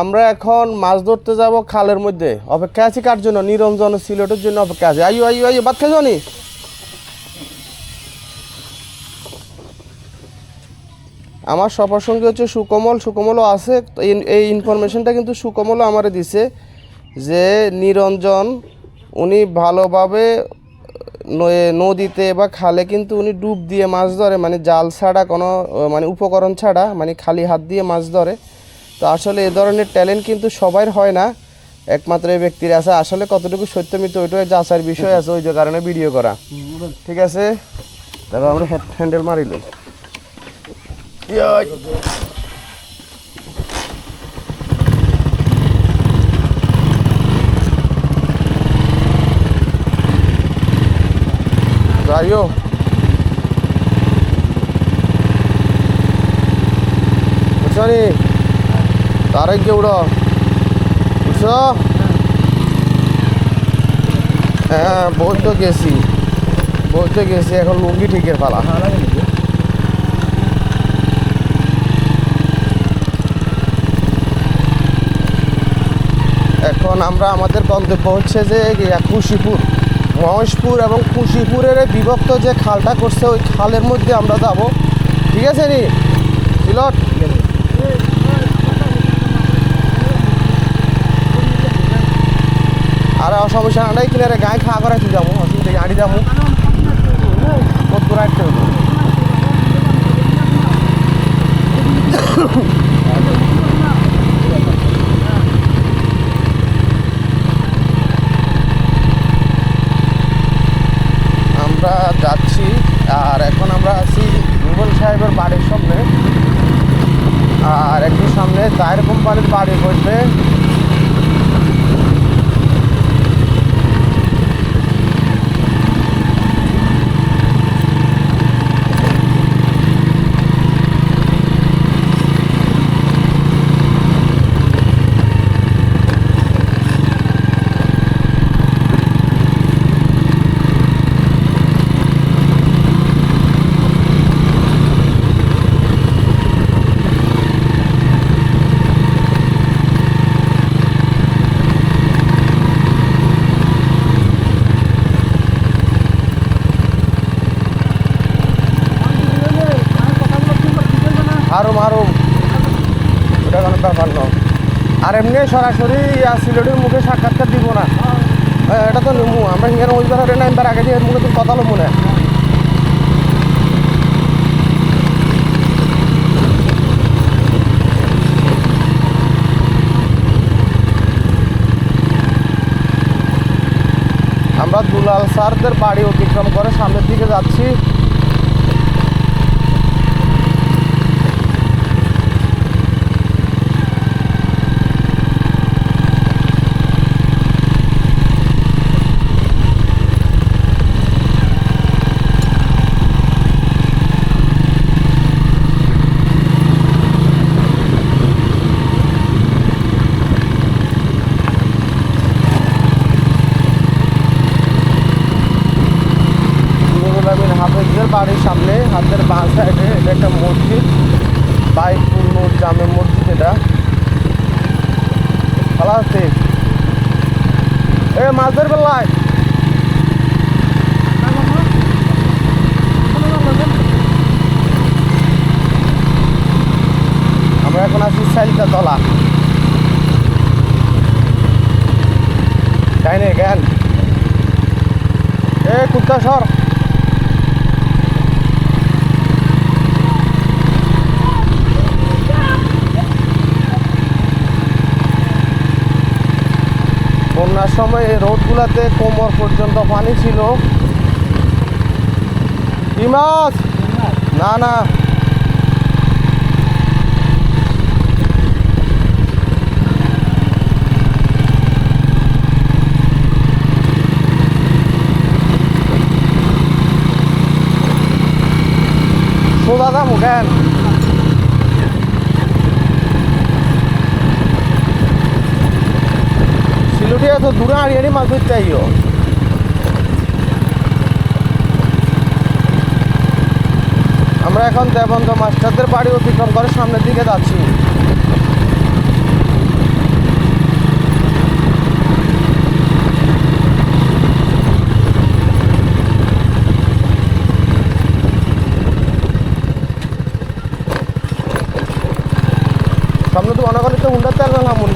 আমরা এখন মাছ ধরতে যাব খালের মধ্যে। অপেক্ষা আছি কার জন্য? নিরঞ্জন সিলেটের জন্য অপেক্ষা আছে। আইও আইও আইও বাদ খেয়ে আমার সবার সঙ্গে হচ্ছে সুকমল, সুকমলও আছে। এই ইনফরমেশনটা কিন্তু সুকমলও আমারে দিছে যে নিরঞ্জন, উনি ভালোভাবে নদীতে বা খালে কিন্তু উনি ডুব দিয়ে মাছ ধরে। মানে জাল ছাড়া কোনো মানে উপকরণ ছাড়া মানে খালি হাত দিয়ে মাছ ধরে। তো আসলে এ ধরনের ট্যালেন্ট কিন্তু সবার হয় না। একমাত্র এই ব্যক্তির আছে। আসলে কতটুকু সত্য মিথ্য ওইটা যাচার বিষয় আছে, ওই যে কারণে ভিডিও করা। ঠিক আছে? তারপর আমরা হ্যান্ডেল মারিলাম যাইও বুঝছ নি তার গিয়ে উড়ো। বুঝছ হ্যাঁ বই তো গেছি। বই তো গেছি, এখন লুঙ্গি ঠিকের পালা। এখন আমরা আমাদের গন্তব্য হচ্ছে যে খুশিপুর। মহেশপুর এবং খুশিপুরের বিভক্ত যে খালটা করছে, ওই খালের মধ্যে আমরা যাব। ঠিক আছে নি? সিলট? আর সমস্যা নাই, কিনারে গায়ে খাওয়া করাইতে যাব অসুবিধা গাড়ি যাব। কত হবে আমরা যাচ্ছি, আর এখন আমরা আছি রুবেল সাহেবের বাড়ির সামনে। আর একটু সামনে টায়ার কোম্পানির বাড়ি বসবে আরও আরও এটা কোনো ব্যাপার নয় আর এমনি সরাসরি সিলেটের মুখে সাক্ষাৎকার দিব না। এটা তো নেব আমরা হিয়ার ওই বার না এবার আগে দিয়ে মুখে তো কথা লমু না। আমরা দুলাল স্যারদের বাড়ি অতিক্রম করে সামনের দিকে যাচ্ছি নুরুল আমিন হাফেজের বাড়ির সামনে হাতের বাঁ সাইডে এটা একটা মসজিদ বাইকুল নূর জামে মসজিদ এটা ভালো আছে এ, মাছের বেলায়। আমরা এখন আছি সাইলটা তলা। তাই না, জ্ঞান? এ, কুত্তা সর। সময় এই রোডগুলোতে কোমর পর্যন্ত পানি ছিল। কি না না। সোজা দাম কেন দূরে আছো দূরে হারিয়ে হারিয়ে মাছ ধরতে আইও। আমরা এখন দেবন্ধ মাস্টারদের বাড়ি অতিক্রম করে সামনের দিকে যাচ্ছি। সামনে তো অনেক অনেকটা হুন্ডার তেল নামুন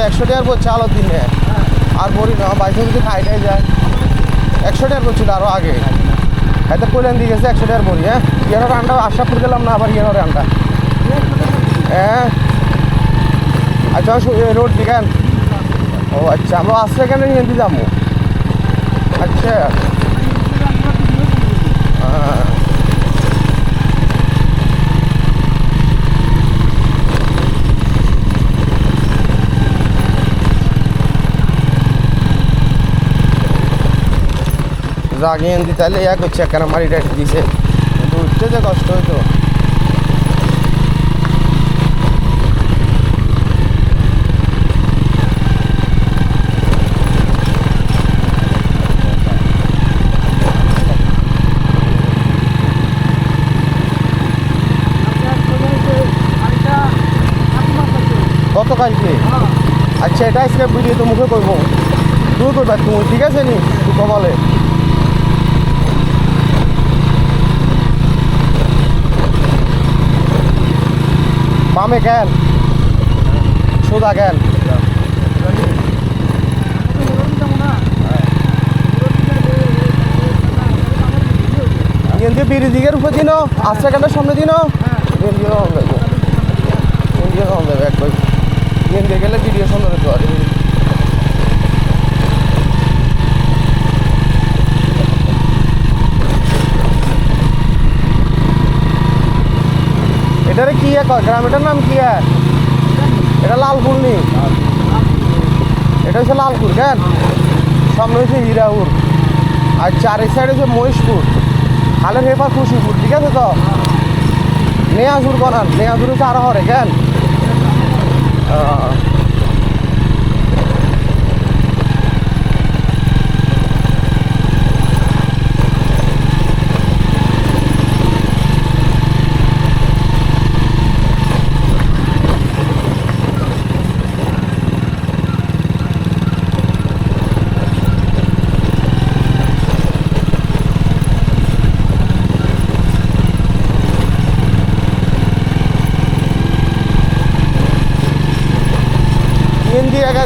অত একশো টাকার পর চাল দিনে আর বলি, না, বাইশে যদি খাইটাই যায়। একশো টাকার পর ছিল আরও আগে। এত কইলেন দিয়ে গেছে একশো টাকার বড়ি হ্যাঁ ইয়ার আন্ডা করে গেলাম না আবার ইয়ার আন্ডা হ্যাঁ। আচ্ছা রোড দিকেন ও আচ্ছা আমরা আসছে কেন হিন্দি যাব? আচ্ছা হ্যাঁ জাগিয়ে এনতি তাহলে ইয়া করছে, কেন মারি রেট দিছে? কিন্তু উঠতে যে কষ্ট হইতো। আচ্ছা এটা আজকে ভিডিও তো মুখে করব তুমি করবা তুমি, ঠিক আছে নি? তুই কমালে। বামে কেন সোজা কেন ইন্দিও বিড়ি দিকের উপর দিন আস্তে কেন্দ্রের সামনে দিন। অন দেবে এক গেলে ভিডিও সামনে এটারে কি এক কয়? গ্রাম নাম কি এটা লালপুর নি। এটা হচ্ছে লালপুর, কেন? সামনে হচ্ছে হীরাপুর। আর চারি সাইড হচ্ছে মহিষপুর। খালের হেপার খুশিপুর, ঠিক আছে তো? নেয়াজুর করার নেয়াজুর হচ্ছে আরও হরে কেন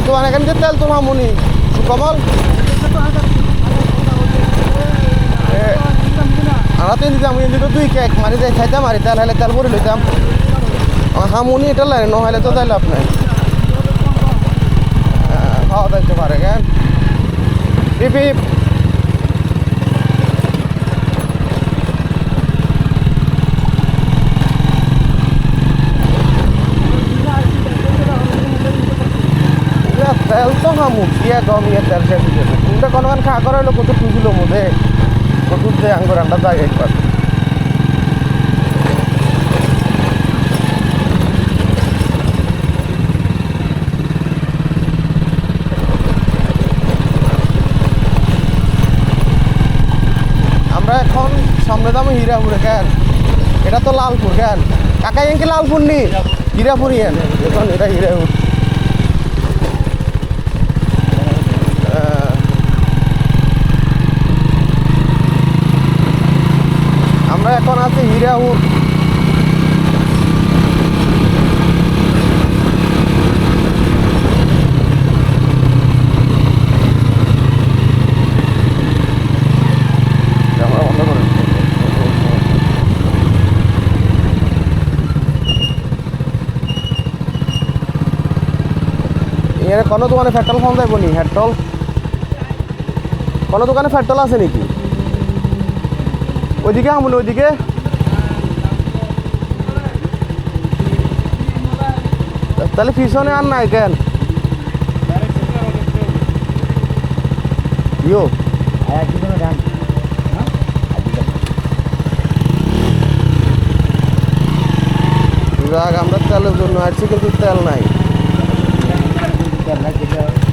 তোমার এখানে তেল তোমার মনি কমল? আমরা তো দিতাম কিন্তু দুই কেক মারি যাই খাইতাম মারি তেল হলে তেল ভরে লইতাম। হ্যাঁ মনি এটা লাগে নহলে তো তাই লাভ নাই হ্যাঁ, খাওয়া দাইতে পারে কেন? পিপি ইয়া, কিয়া গম ইয়ে তেল শেষ তুমি কোনো খা করা হলো কত খুঁজিল মধ্যে কত যে আঙ্গুর আন্ডা যায় একবার আমরা এখন সামনে দামে হীরাপুরে কেন এটা তো লালপুর কেন কাকা কি লালপুর নি? হীরাপুর এখন এটা হীরাপুর আহ, আমরা করে এখানে কোনো দোকানে পেট্রোল পাম্প যাইব নি? পেট্রোল কোনো দোকানে পেট্রোল আছে নাকি? ওইদিকে আমুন ওইদিকে? তাহলে পিছনে আর নাই কেন? আমরা তেলের জন্য আসছি কিন্তু তেল নাই। কি আর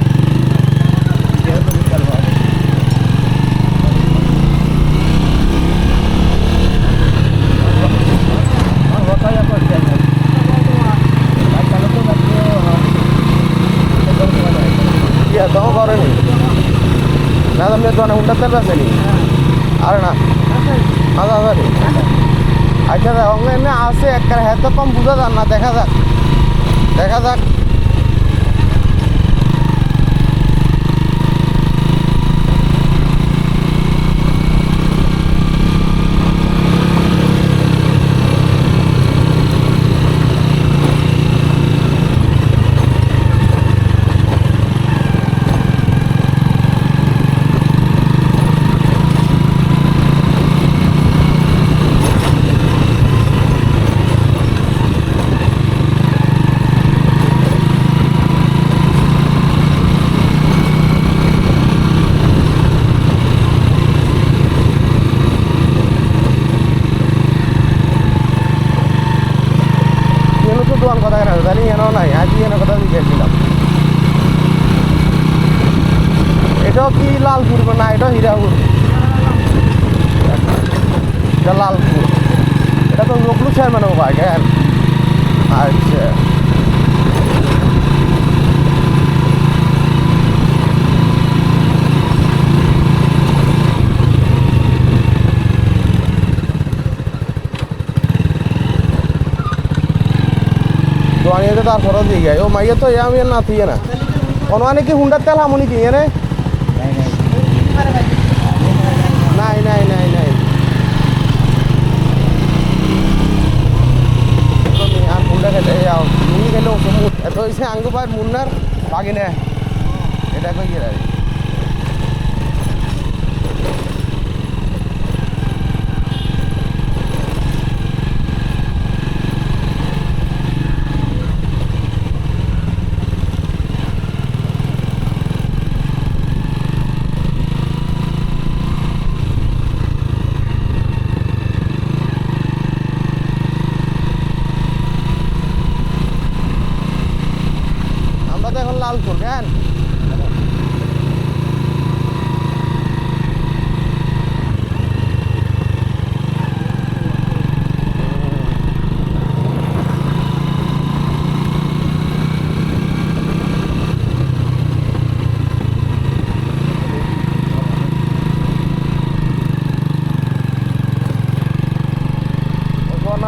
তোমার করেনি না তুমি দোকানে হুন্ডা তেল আছে নি আরে না। আচ্ছা আচ্ছা। আচ্ছা অনলাইনে আছে একটা হ্যাঁ তো কম বুঝা যান না, দেখা যাক। দেখা যাক এনে তো দোকান কেন জানি হ্যাঁ নাই, আজ এনে কথা জিজ্ঞেসছিলাম এটাও কি লালপুর না এটা হীরাপুর এটা লালপুর এটা তো লোকলু চেয়ারম্যান ভাই কেন আচ্ছা। দোয়ানিয়াতে তারপরও দিয়ে গায় ও মাইয়া তো আমি না তুই না। কোনো মানে কি হুন্ডার তেল হামনি কি রে নাই নাই নাই নাই। আর হুন্ডা খেলে খেলে এত হয়েছে আঙ্গু পায় মুন্নার বাগিনে। এটা কই গেলে আমরা তো এখন লালপুর কেন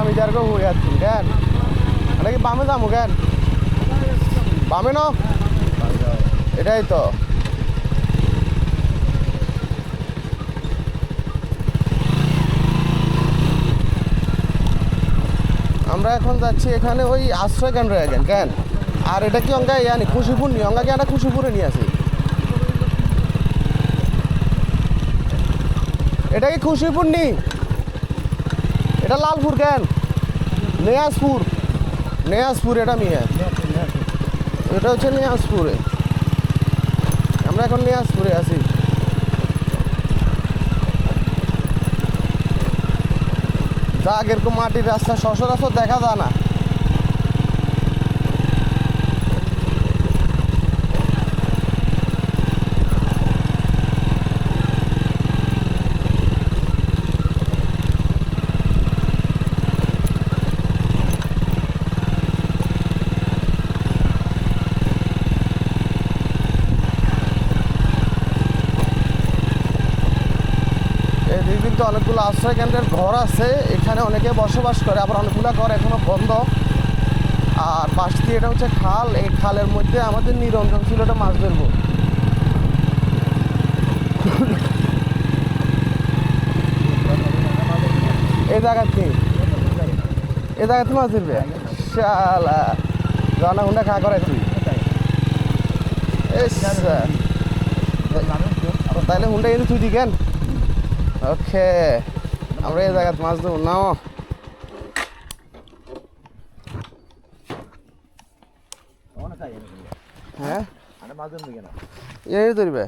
আমি যার হয়ে যাচ্ছি কেন এটা কি বামে যাব কেন বামে ন? এটাই তো। আমরা এখন যাচ্ছি এখানে ওই আশ্রয় কেন্দ্র এখন কেন? আর এটা কি অঙ্কা ইয়ানি, খুশিপুর নি অঙ্কা কি একটা খুশিপুরে নিয়ে আসি। এটা কি খুশিপুর নি? এটা লালপুর কেন? নেয়াজপুর। নেয়াজপুর এটা মিয়া এটা হচ্ছে নিয়াজপুরে। আমরা এখন নিয়াজপুরে আছি। যা এরকম মাটির রাস্তা সচরাচর দেখা যায় না এদিকে কিন্তু অনেকগুলো আশ্রয় কেন্দ্রের ঘর আছে, এখানে অনেকে বসবাস করে, আবার অনেকগুলো ঘর এখনও বন্ধ। আর পাশ দিয়ে এটা হচ্ছে খাল, এই খালের মধ্যে আমাদের নিরঞ্জন ছিল, এটা মাছ ধরবো। এই জায়গাতে এই জায়গাতে মাছ ধরবে? শালা হুন্ডা খা করে তাহলে হুন্ডা কিন্তু তুই দি কেন ওকে আমরা এই জায়গায় মাছ দেবো নাও হ্যাঁ এই ধরবে